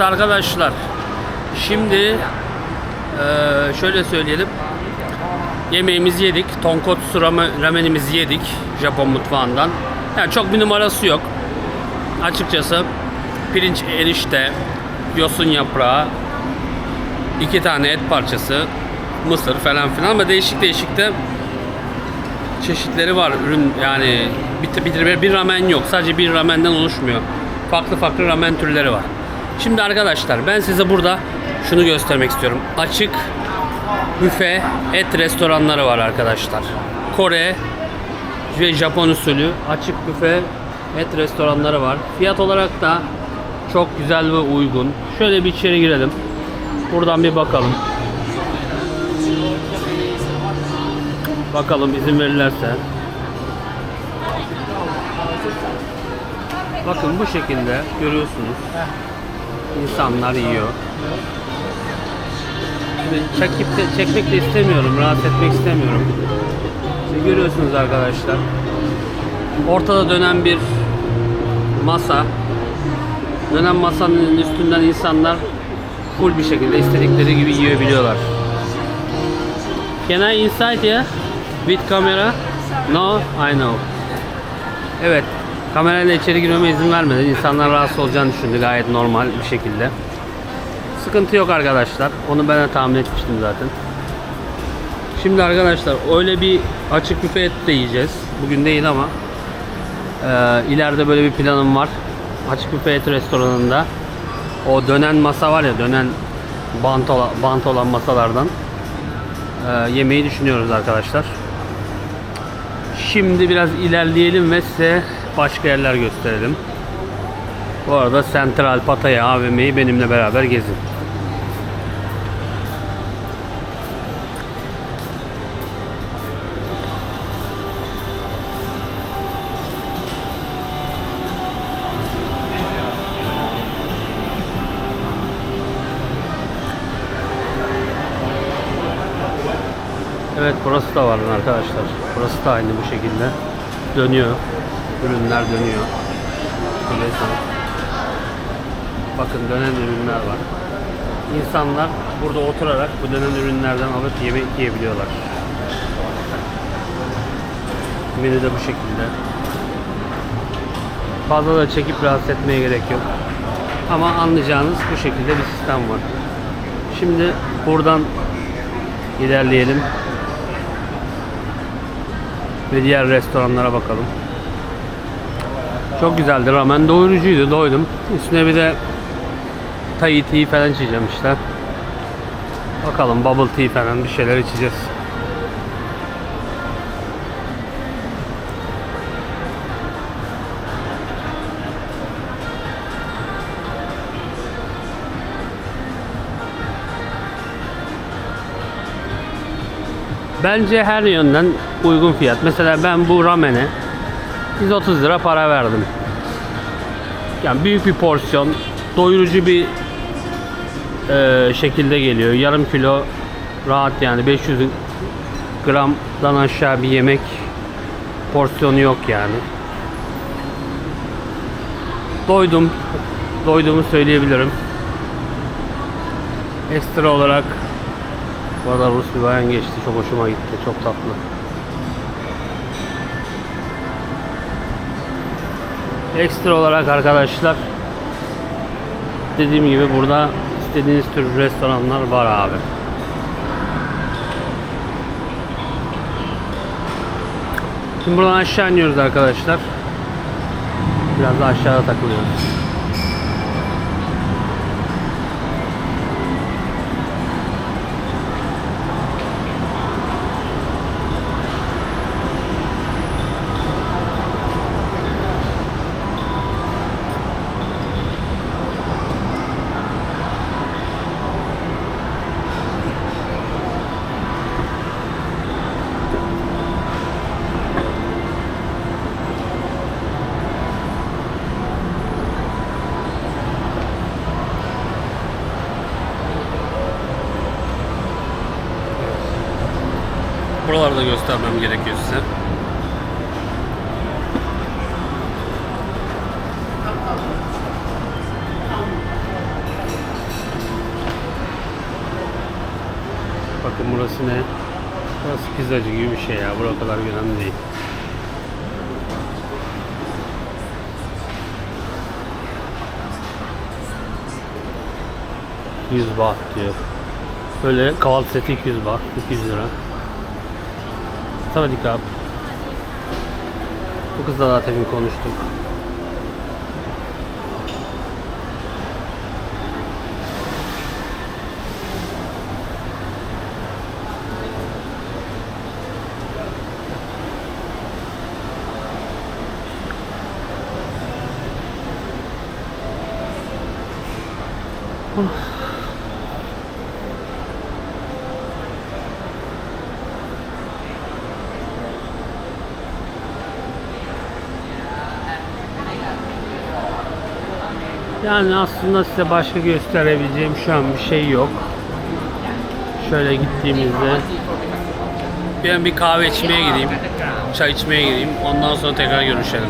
Arkadaşlar şimdi eee, şöyle söyleyelim. Yemeğimizi yedik tonkotsu rame- ramenimizi yedik Japon mutfağından. Yani çok bir numarası yok. Açıkçası pirinç erişte yosun yaprağı iki tane et parçası mısır falan filan ama değişik değişik de çeşitleri var. Ürün yani bir, bir, bir ramen yok. Sadece bir ramenden oluşmuyor. Farklı farklı ramen türleri var şimdi arkadaşlar ben size burada şunu göstermek istiyorum. Açık büfe et restoranları var arkadaşlar. Kore ve Japon usulü açık büfe et restoranları var. Fiyat olarak da çok güzel ve uygun. Şöyle bir içeri girelim. Buradan bir bakalım. Bakalım izin verirlerse. Bakın bu şekilde görüyorsunuz. İnsanlar yiyor. Şimdi çekip de, çekmek de istemiyorum, rahatsız etmek istemiyorum. İşte görüyorsunuz arkadaşlar. Ortada dönen bir masa. Dönen masanın üstünden insanlar full bir şekilde istedikleri gibi yiyebiliyorlar. Can I inside here with camera? No, I know. Evet, kamerayla içeri girmeme izin vermedi. İnsanlar rahatsız olacağını düşündü gayet normal bir şekilde. Sıkıntı yok arkadaşlar. Onu ben de tahmin etmiştim zaten. Şimdi arkadaşlar öyle bir açık büfe et de yiyeceğiz. Bugün değil ama e, ileride böyle bir planım var. Açık büfe et restoranında o dönen masa var ya dönen bant, ola- bant olan masalardan e, yemeği düşünüyoruz arkadaşlar. Şimdi biraz ilerleyelim ve size başka yerler gösterelim. Bu arada Central Pattaya AVM'yi benimle beraber gezin. Evet burası da var arkadaşlar. Burası da aynı bu şekilde. Dönüyor. Ürünler dönüyor. Biliyorsunuz. Bakın dönen ürünler var. İnsanlar burada oturarak bu dönen ürünlerden alıp yemek yiyebiliyorlar. Menü de bu şekilde. Fazla da çekip rahatsız etmeye gerek yok. Ama anlayacağınız bu şekilde bir sistem var. Şimdi buradan ilerleyelim ve diğer restoranlara bakalım. Çok güzeldi. Ramen doyurucuydu. Doydum. Üstüne bir de Thai tea falan içeceğim işte. Bakalım bubble tea falan bir şeyler içeceğiz. Bence her yönden uygun fiyat. Mesela ben bu ramene 130 lira para verdim. Yani büyük bir porsiyon, doyurucu bir e, şekilde geliyor. Yarım kilo rahat yani 500 gramdan aşağı bir yemek porsiyonu yok yani. Doydum. Doyduğumu söyleyebilirim. Ekstra olarak bu arada Rus bir bayan geçti. Çok hoşuma gitti. Çok tatlı. Ekstra olarak arkadaşlar dediğim gibi burada istediğiniz tür restoranlar var abi. Şimdi buradan aşağı iniyoruz arkadaşlar. Biraz da aşağıda takılıyoruz. Buraları göstermem gerekiyor size. Bakın burası ne? Burası pizzacı gibi bir şey ya. Burası kadar önemli değil. Yüz baht diyor. Böyle kahvaltı seti 200 baht, 200 lira. Sawadik abi. Bu kızla zaten bir konuştuk. Yani aslında size başka gösterebileceğim şu an bir şey yok. Şöyle gittiğimizde ben bir kahve içmeye gideyim. Çay içmeye gideyim. Ondan sonra tekrar görüşelim.